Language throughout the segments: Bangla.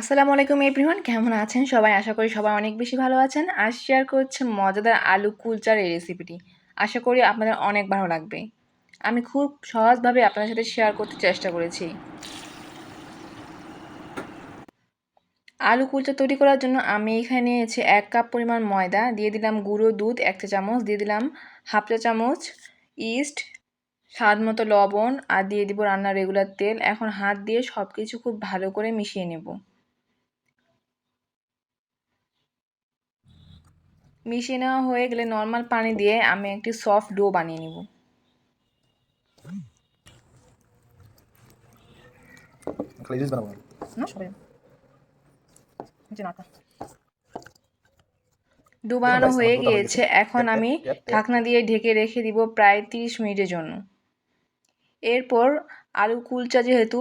আসসালামু আলাইকুম এভরিওয়ান, কেমন আছেন সবাই? আশা করি সবাই অনেক বেশি ভালো আছেন। আর শেয়ার করছে মজাদার আলু কুলচার এই রেসিপিটি আশা করি আপনাদের অনেক ভালো লাগবে। আমি খুব সহজভাবে আপনাদের সাথে শেয়ার করতে চেষ্টা করেছি। আলু কুলচা তৈরি করার জন্য আমি এখানে নিয়েছি এক কাপ পরিমাণ ময়দা, দিয়ে দিলাম গুঁড়ো দুধ, এক চা চামচ, দিয়ে দিলাম হাফ চা চামচ ইস্ট স্বাদ মতো লবণ, আর দিয়ে দিব রান্নার রেগুলার তেল। এখন হাত দিয়ে সব কিছু খুব ভালো করে মিশিয়ে নেব। মিশিয়ে নেওয়া হয়ে গেলে নর্মাল পানি দিয়ে আমি একটি সফট ডো বানিয়ে নেব। ডো বানানো হয়ে গিয়েছে। এখন আমি ঢাকনা দিয়ে ঢেকে রেখে দিব প্রায় তিরিশ মিনিটের জন্য। এরপর আলু কুলচা যেহেতু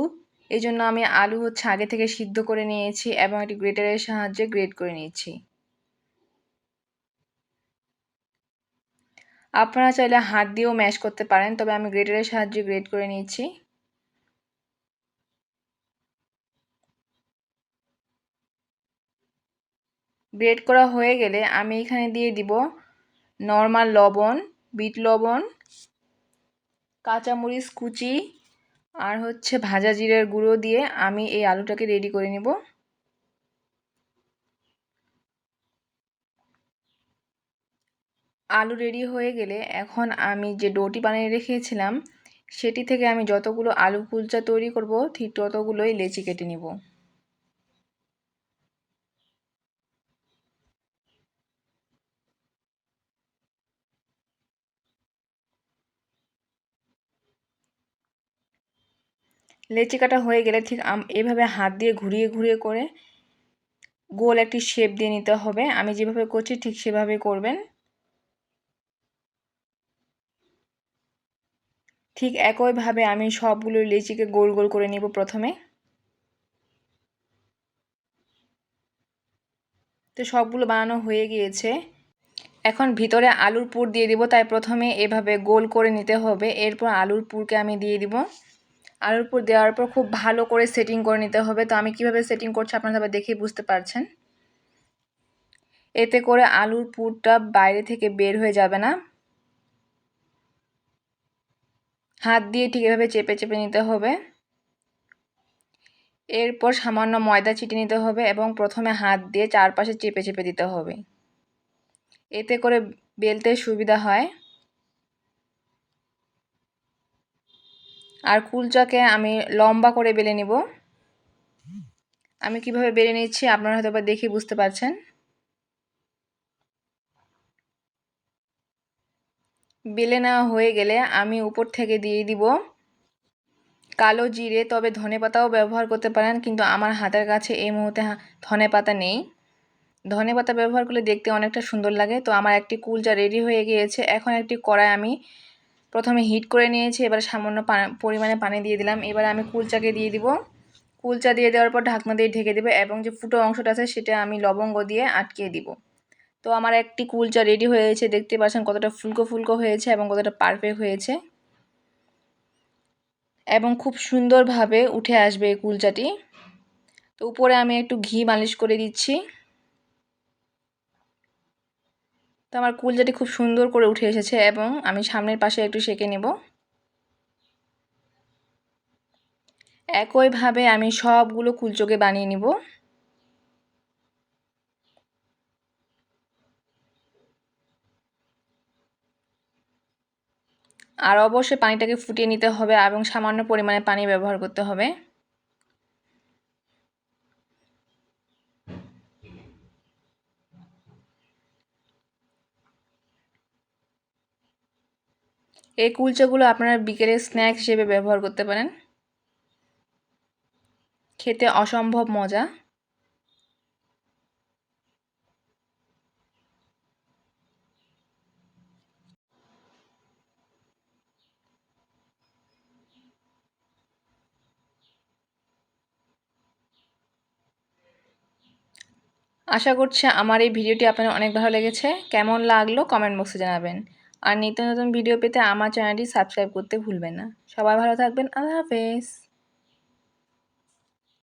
এই জন্য আমি আলু হচ্ছে আগে থেকে সিদ্ধ করে নিয়েছি এবং একটি গ্রেটারের সাহায্যে গ্রেট করে নিয়েছি। আপনারা চাইলে হাত দিয়েও ম্যাশ করতে পারেন, তবে আমি গ্রেটারের সাহায্যে গ্রেট করে নিচ্ছি গ্রেট করা হয়ে গেলে আমি এখানে দিয়ে দিব নর্মাল লবণ, বিট লবণ, কাঁচামরিচ কুচি, আর হচ্ছে ভাজা জিরের গুঁড়ো দিয়ে আমি এই আলুটাকে রেডি করে নেব। আলু রেডি হয়ে গেলে এখন আমি যে ডোটি বানিয়ে রেখেছিলাম, সেটি থেকে আমি যতগুলো আলু কুলচা তৈরি করব, ঠিক ততগুলোই লেচি কেটে নিব। লেচি কাটা হয়ে গেলে ঠিক এভাবে হাত দিয়ে ঘুরিয়ে ঘুরিয়ে করে গোল একটি শেপ দিয়ে নিতে হবে। আমি যেভাবে করছি ঠিক সেভাবে করবেন। ঠিক একইভাবে আমি সবগুলো লিচিকে গোল গোল করে নিব প্রথমে। তো সবগুলো বানানো হয়ে গিয়েছে। এখন ভিতরে আলুর পুর দিয়ে দিব, তাই প্রথমে এভাবে গোল করে নিতে হবে। এরপর আলুর পুরকে আমি দিয়ে দিব। আলুর পুর দেওয়ার পর খুব ভালো করে সেটিং করে নিতে হবে। তো আমি কীভাবে সেটিং করছি আপনারা সবাই দেখেই বুঝতে পারছেন। এতে করে আলুর পুরটা বাইরে থেকে বের হয়ে যাবে না। হাত দিয়ে ঠিক এভাবে চেপে চেপে নিতে হবে। এরপর সামান্য ময়দা ছিটিয়ে নিতে হবে এবং প্রথমে হাত দিয়ে চারপাশে চেপে চেপে দিতে হবে। এতে করে বেলতে সুবিধা হয়। আর কুলচাকে আমি লম্বা করে বেলে নিব। আমি কীভাবে বেলে নিচ্ছি আপনারা হয়তো বা দেখে বুঝতে পারছেন। বেলে নেওয়া হয়ে গেলে আমি উপর থেকে দিয়ে দিব কালো জিরে, তবে ধনে পাতাও ব্যবহার করতে পারেন, কিন্তু আমার হাতের কাছে এই মুহূর্তে ধনে পাতা নেই। ধনে পাতা ব্যবহার করলে দেখতে অনেকটা সুন্দর লাগে। তো আমার একটি কুলচা রেডি হয়ে গিয়েছে। এখন একটি কড়াই আমি প্রথমে হিট করে নিয়েছি, এবার সামান্য পরিমাণে পানি দিয়ে দিলাম। এবার আমি কুলচাকে দিয়ে দিব। কুলচা দিয়ে দেওয়ার পর ঢাকনা দিয়ে ঢেকে দেবো এবং যে ফুটো অংশটা আছে সেটা আমি লবঙ্গ দিয়ে আটকে দিব। তো আমার একটি কুলচা রেডি হয়েছে, দেখতে পাচ্ছেন কতটা ফুলকো ফুলকো হয়েছে এবং কতটা পারফেক্ট হয়েছে। এবং খুব সুন্দরভাবে উঠে আসবে এই কুলচাটি। তো উপরে আমি একটু ঘি মালিশ করে দিচ্ছি। তো আমার কুলচাটি খুব সুন্দর করে উঠে এসেছে এবং আমি সামনের পাশে একটু সেঁকে নেব। একইভাবে আমি সবগুলো কুলচোকে বানিয়ে নিব। আর অবশ্যই পানিটাকে ফুটিয়ে নিতে হবে এবং সামান্য পরিমাণে পানি ব্যবহার করতে হবে। এই কুলচাগুলো আপনারা বিকেলে স্ন্যাক হিসেবে ব্যবহার করতে পারেন। খেতে অসম্ভব মজা। আশা করছি আমার এই ভিডিওটি আপনার অনেক ভালো লেগেছে। কেমন লাগল কমেন্ট বক্সে জানাবেন। আর নিত্য নতুন ভিডিও পেতে আমার চ্যানেলটি সাবস্ক্রাইব করতে ভুলবেন না। সবাই ভালো থাকবেন। আল্লাহ হাফেজ।